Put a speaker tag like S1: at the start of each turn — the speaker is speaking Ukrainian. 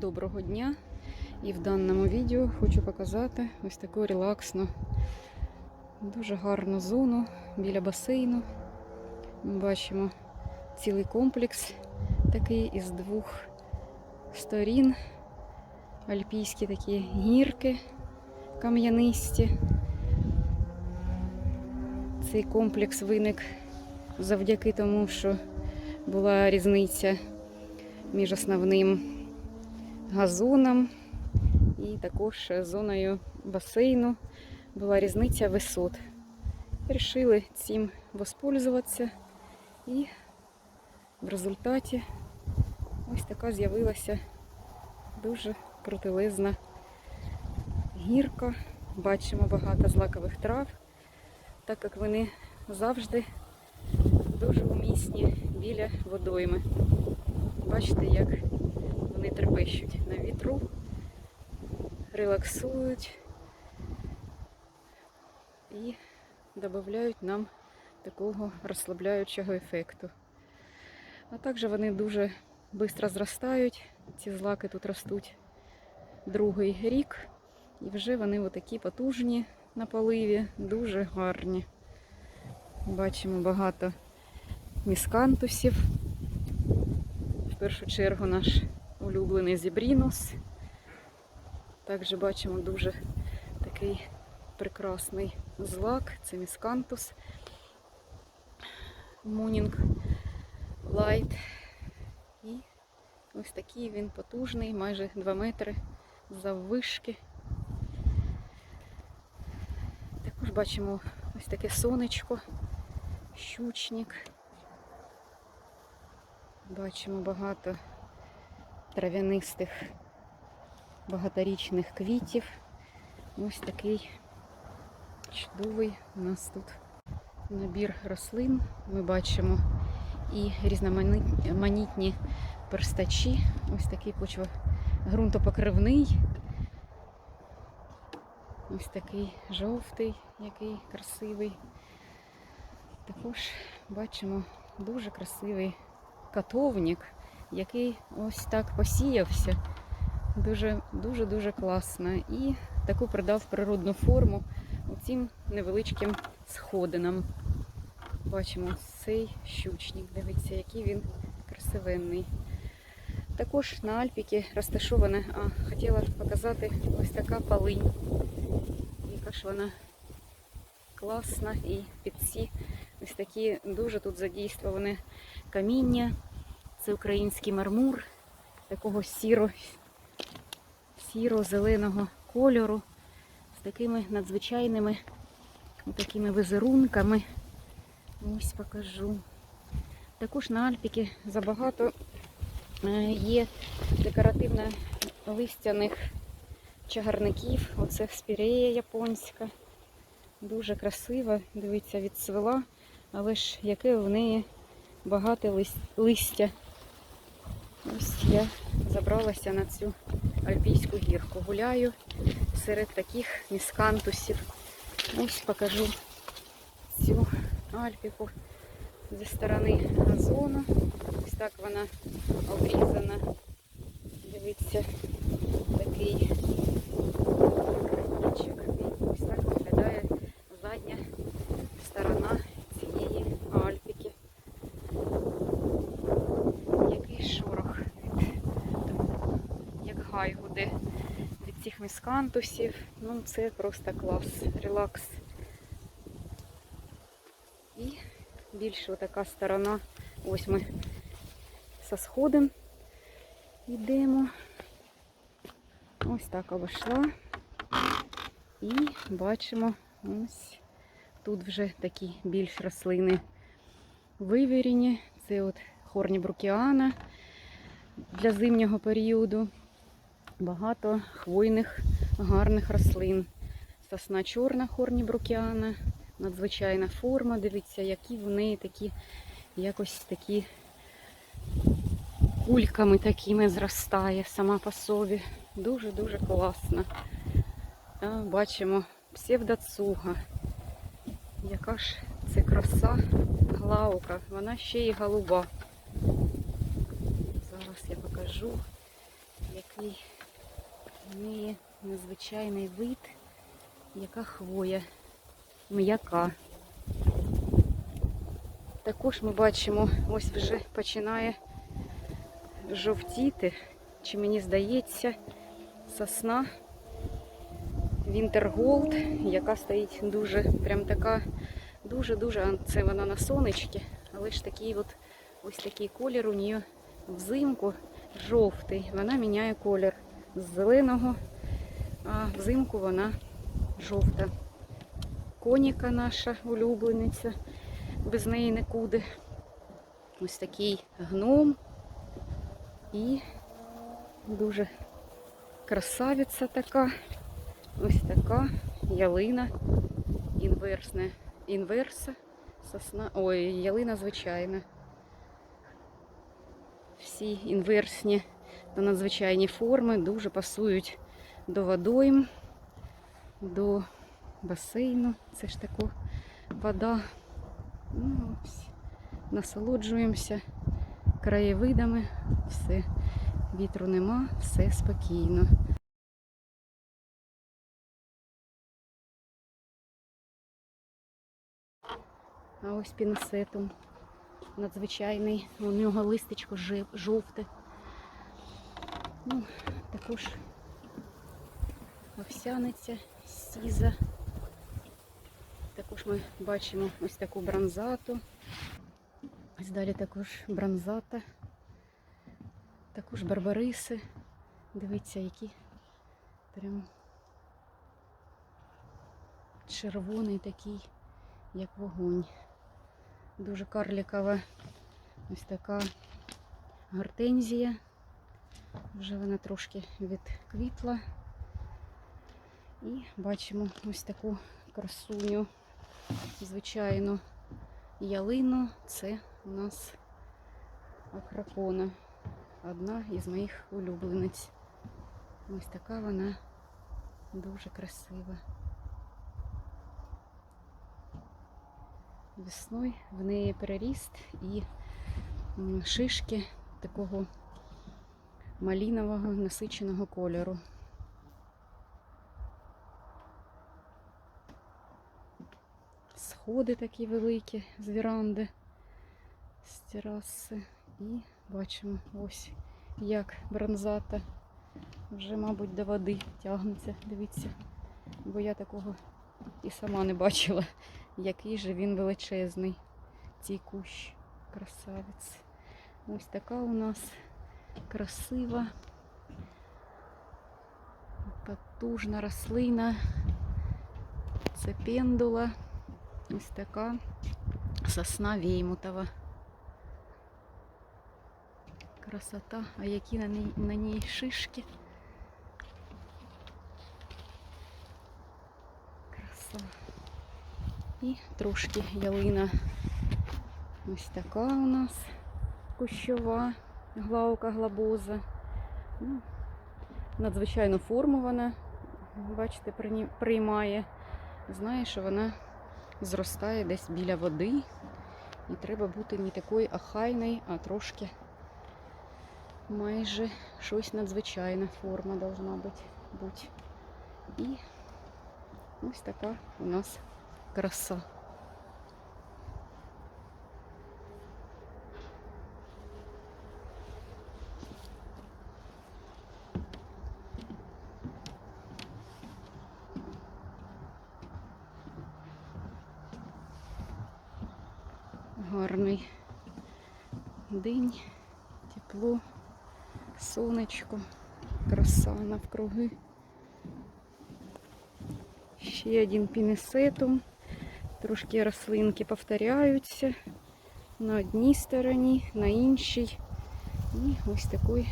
S1: Доброго дня! І в даному відео хочу показати ось таку релаксну, дуже гарну зону біля басейну. Ми бачимо цілий комплекс такий із двох сторін. Альпійські такі гірки кам'янисті. Цей комплекс виник завдяки тому, що була різниця між основним газоном і також зоною басейну була різниця висот. Рішили цим воспользуватися і в результаті ось така з'явилася дуже крутелезна гірка. Бачимо багато злакових трав, так як вони завжди дуже умісні біля водойми. Бачите, як вони трепещуть на вітру, релаксують і додають нам такого розслабляючого ефекту. А також вони дуже швидко зростають. Ці злаки тут ростуть другий рік. І вже вони отакі потужні на поливі, дуже гарні. Бачимо багато міскантусів. В першу чергу наш улюблений зібрінус. Також бачимо дуже такий прекрасний злак. Це міскантус. Мунінг Лайт. І ось такий він потужний, майже 2 метри заввишки. Також бачимо ось таке сонечко, щучник. Бачимо багато трав'янистих багаторічних квітів. Ось такий чудовий у нас тут набір рослин. Ми бачимо і різноманітні перстачі. Ось такий почва ґрунтопокривний. Ось такий жовтий, який красивий. Також бачимо дуже красивий катовник, який ось так посіявся. Дуже дуже дуже класно. І таку придав природну форму цим невеличким сходинам. Бачимо цей щучник. Дивіться, який він красивенний. Також на Альпіки розташована, а хотіла показати ось така полинь. Яка ж вона класна і під ці ось такі дуже тут задійствовані каміння. Це український мармур такого сіро, сіро-зеленого кольору з такими надзвичайними такими візерунками. Ось покажу. Також на Альпіки забагато е, є декоративно листяних чагарників. Оце спірея японська. Дуже красива, дивіться, відцвела, але ж яке в неї багате листя. Ось я забралася на цю альпійську гірку. Гуляю серед таких міскантусів. Ось покажу цю альпіку зі сторони газону. Ось так вона обрізана. Дивіться, такий кринічок. Ось так виглядає задня сторона міскантусів. Ну це просто клас, релакс. І більше така сторона. Ось ми со сходом йдемо. Ось так обійшла. І бачимо, ось тут вже такі більш рослини вивірені. Це от хорні брукіана для зимнього періоду. Багато хвойних гарних рослин. Сосна чорна хорні брукіана, надзвичайна форма. Дивіться, які в неї такі, якось такі кульками такими зростає сама по собі. Дуже-дуже класно. Бачимо псевдоцуга. Яка ж це краса глаука. Вона ще й голуба. Зараз я покажу, яке такий в незвичайний вид, яка хвоя, м'яка. Також ми бачимо, ось вже починає жовтіти, чи мені здається, сосна Вінтерголд, яка стоїть дуже, прям така, дуже-дуже, це вона на сонечки, але ж такий от, ось такий колір у неї взимку жовтий. Вона міняє колір зеленого, а взимку вона жовта. Коніка наша улюблениця, без неї нікуди. Ось такий гном і дуже красавиця така. Ось така ялина інверсна, інверса, сосна, ой, ялина звичайна. Всі інверсні та надзвичайні форми дуже пасують до водойм, до басейну. Це ж така вода. Ну, ось. Насолоджуємося краєвидами, все, вітру нема, все спокійно. А ось піносетум надзвичайний. У нього листечко жовте. Ну, також овсяниця, сіза. Також ми бачимо ось таку бронзату. Ось далі також бронзата. Також барбариси. Дивіться, які прям червоний такий, як вогонь. Дуже карлікова ось така гортензія. Вже вона трошки відквітла. І бачимо ось таку красуню, звичайну ялину. Це у нас акрапона. Одна із моїх улюблениць. Ось така вона дуже красива. Весною в неї переріст і шишки такого малінового насиченого кольору. Сходи такі великі з віранди, з тераси. І бачимо ось як бронзата вже, мабуть, до води тягнеться. Дивіться, бо я такого і сама не бачила, який же він величезний, цей кущ, красавець. Ось така у нас красива, потужна рослина. Це пендула. Ось така сосна Веймутова. Красота. А які на ній, на ній шишки. Краса. І трошки ялина. Ось така у нас кущова, главка глобоза. Ну, надзвичайно формована. Бачите, приймає. Знає, що вона зростає десь біля води. І треба бути не такою ахайною, а трошки майже щось надзвичайна форма должна бути. бути. І ось така у нас краса. День, тепло, сонечко, краса навкруги. Ще один пінесетум. Трошки рослинки повторяються на одній стороні, на іншій. І ось такий